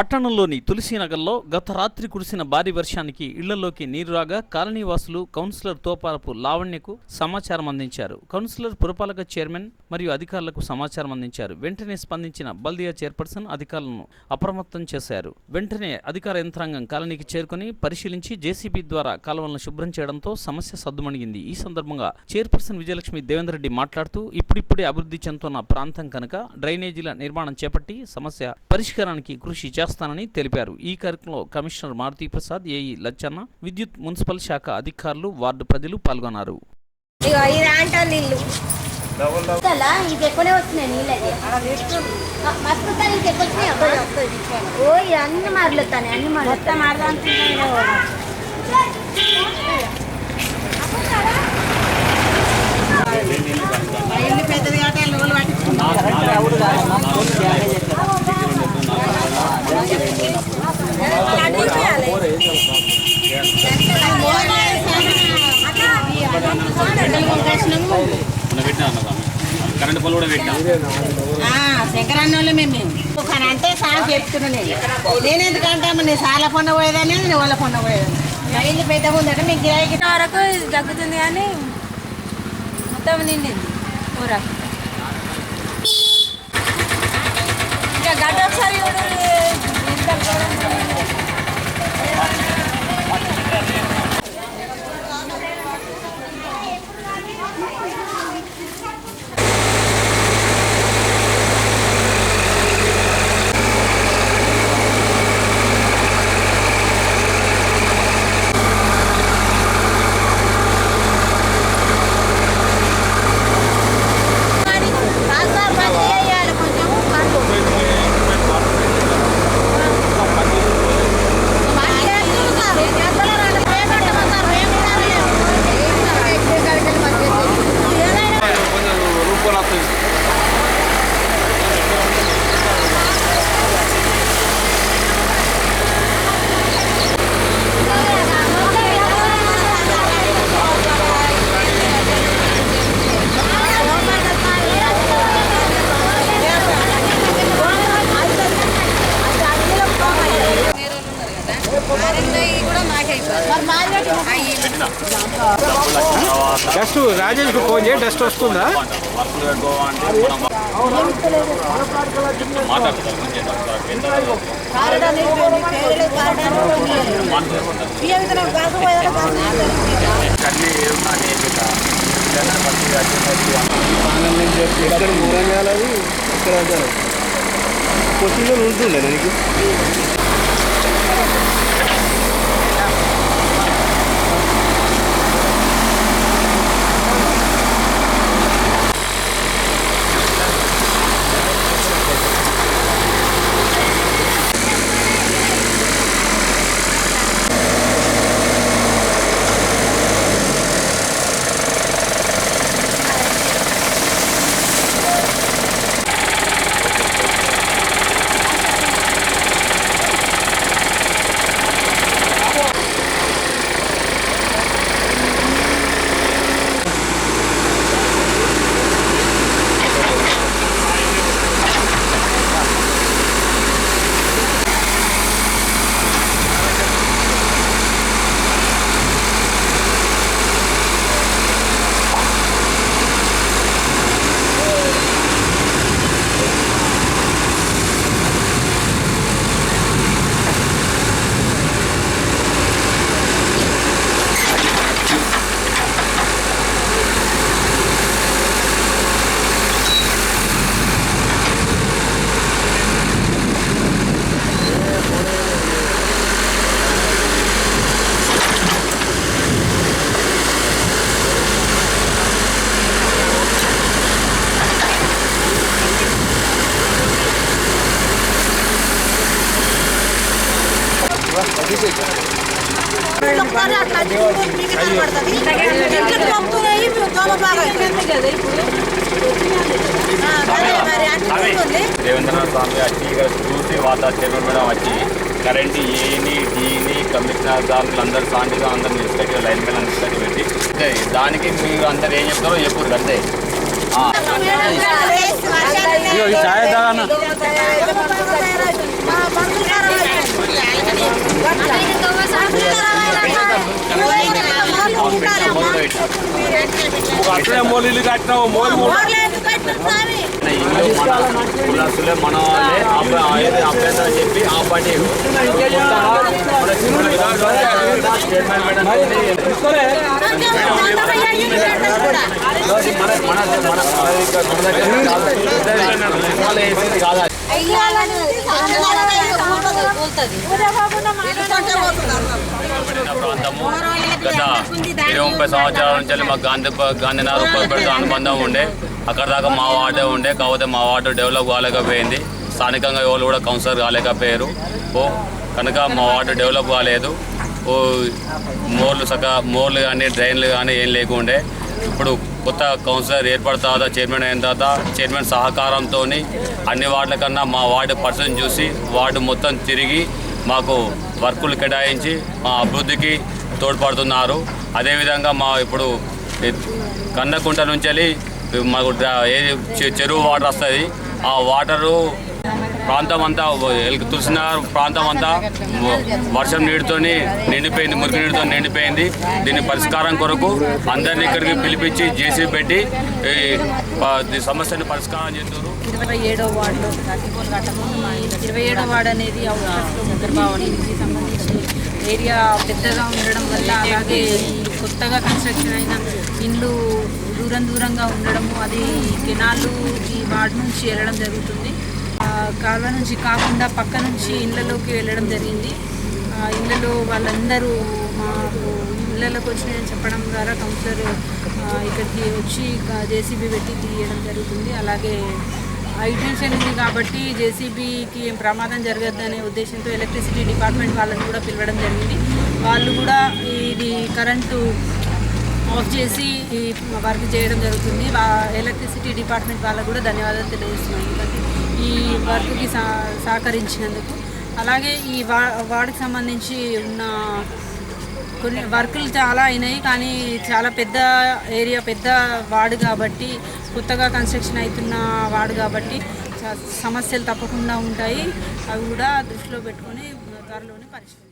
పట్టణంలోని తులసీనగర్లో గత రాత్రి కురిసిన భారీ వర్షానికి ఇళ్ళలోకి నీరు రాగా కాలనీవాసులు కౌన్సిలర్ తోపారపు లావణ్యకు సమాచారం అందించారు. కౌన్సిలర్ పురపాలక చైర్మన్ మరియు అధికారులకు సమాచారం అందించారు. వెంటనే స్పందించిన బల్దియా చైర్పర్సన్ అధికారులను అప్రమత్తం చేశారు. వెంటనే అధికార యంత్రాంగం కాలనీకి చేరుకుని పరిశీలించి జేసీబీ ద్వారా కాలువలను శుభ్రం చేయడంతో సమస్య సద్దుమణిగింది. ఈ సందర్భంగా చైర్పర్సన్ విజయలక్ష్మి దేవేందర్ రెడ్డి మాట్లాడుతూ ఇప్పుడిప్పుడే అభివృద్ధి చెందుతున్న ప్రాంతం కనుక డ్రైనేజీల నిర్మాణం చేపట్టి సమస్య పరిష్కారానికి కృషి చేస్తానని తెలిపారు. ఈ కార్యక్రమంలో కమిషనర్ మారుతి ప్రసాద్ ఏఈ లచ్చన్న విద్యుత్ మున్సిపల్ శాఖ అధికారులు వార్డు ప్రజలు పాల్గొన్నారు. ఇగో ఇది ఎక్కువనే వస్తున్నాయి నీళ్ళు మస్తు ఎక్కువ వచ్చినాయి. ఓ ఇది అన్ని కూడా పెట్టాం శంకరాన్నోళ్ళు మేము అంటే సార్ చెప్తున్నాను నేను. నేను ఎందుకంటే అమ్మ నేను సార్ల పొంద పోయేదాన్ని నేను వాళ్ళ పొంద పోయేదాన్ని. ఇల్లు పెద్ద ఉందంటే మీకు గిరాకీ వరకు తగ్గుతుంది కానీ మొత్తం నిండింది. కూర ఇంకా గడ్డ ఒకసారి కూడా డస్ట్ రాజేష్కు ఫోన్ చేయి డస్ట్ వస్తుందా? వర్కులు పెట్టుకోవాలంటే మనం మాట్లాడతాం నేర్పిత దేవేంద్రనాథ్ స్వామి వచ్చి ఇక్కడ చూసి వాళ్ళ చైర్మన్ మేడం వచ్చి కరెంట్ ఏని డీని కమిషనర్ దాంట్లో అందరు సాంటిగా అందరు నిలిచిపెట్టి లైన్ మీద నిలిచిపెట్టి పెట్టి దానికి మీరు అందరు ఏం చెప్తారో చెప్పారు అంతే ఈ ఛాయ్ అట్లనే మోలీలు కట్టినావు మోలు మన వాళ్ళే అభ్యంతరం అని చెప్పి ఆ పార్టీ మన మన మన దగ్గర కాదా ప్రాంతము గత ఇరవై ముప్పై సంవత్సరాల నుంచి మాకు గాంధీ గాంధీనగర్ అనుబంధం ఉండే. అక్కడ దాకా మా వార్డే ఉండే. కాకపోతే మా వార్డు డెవలప్ కాలేకపోయింది. స్థానికంగా ఎవరు కూడా కౌన్సిలర్ కాలేకపోయారు. ఓ కనుక మా వార్డు డెవలప్ కాలేదు. ఓ మోర్లు సక మోర్లు కానీ డ్రైన్లు కానీ ఏం లేకుండే. ఇప్పుడు కొత్త కౌన్సిలర్ ఏర్పడతా చైర్మన్ అయిన తర్వాత చైర్మన్ సహకారంతో అన్ని వార్డుల కన్నా మా వార్డు పర్సన్ చూసి వార్డు మొత్తం తిరిగి మాకు వర్కులు కేటాయించి మా అభివృద్ధికి తోడ్పడుతున్నారు. అదేవిధంగా మా ఇప్పుడు కన్నకుంట నుంచి వెళ్ళి మాకు ఏ ఏది చె- చెరువు వాటర్ వస్తుంది. ఆ వాటరు ప్రాంతం అంతా తులసినగర్ ప్రాంతం అంతా వర్షం నీటితోని నిండిపోయింది మురికి నీటితో నిండిపోయింది. దీని పరిష్కారం కొరకు అందరినీ ఇక్కడికి పిలిపించి జేసీ పెట్టి ఈ పరిష్కారం చేస్తున్నారు. ఇరవై ఏడో వార్డులో ఇరవై ఏడో వార్డు అనేది అవుట్స్కట్స్లో సంబంధించి ఏరియా పెద్దగా ఉండడం వల్ల అలాగే కొత్తగా కన్స్ట్రక్షన్ అయిన ఇండ్లు దూరం దూరంగా ఉండడము అది కెనాలు ఈ వార్డు నుంచి వెళ్ళడం జరుగుతుంది. ఆ, నుంచి కాకుండా పక్క నుంచి ఇళ్ళలోకి వెళ్ళడం జరిగింది. ఇళ్ళలో వాళ్ళందరూ మాకు ఇళ్ళలోకి వచ్చినాయని చెప్పడం ద్వారా కౌన్సిలర్ ఇక్కడికి వచ్చి జేసీబీ పెట్టి తీయడం జరుగుతుంది. అలాగే హైటెన్షన్ ఉంది కాబట్టి జేసీబీకి ఏం ప్రమాదం జరగద్దనే ఉద్దేశంతో ఎలక్ట్రిసిటీ డిపార్ట్మెంట్ వాళ్ళని కూడా పిలవడం జరిగింది. వాళ్ళు కూడా ఇది కరెంటు ఆఫ్ చేసి ఈ వర్క్ చేయడం జరుగుతుంది. ఎలక్ట్రిసిటీ డిపార్ట్మెంట్ వాళ్ళకు కూడా ధన్యవాదాలు తెలియజేస్తున్నాను. ఈ వర్క్కి సహ సహకరించినందుకు. అలాగే ఈ వా వార్డుకి సంబంధించి ఉన్న కొన్ని వర్కులు చాలా అయినాయి కానీ చాలా పెద్ద ఏరియా పెద్ద వార్డు కాబట్టి కొత్తగా కన్స్ట్రక్షన్ అవుతున్న వార్డు కాబట్టి చ- సమస్యలు తప్పకుండా ఉంటాయి. అవి కూడా దృష్టిలో పెట్టుకొని త్వరలోనే పరిష్కరిస్తాం.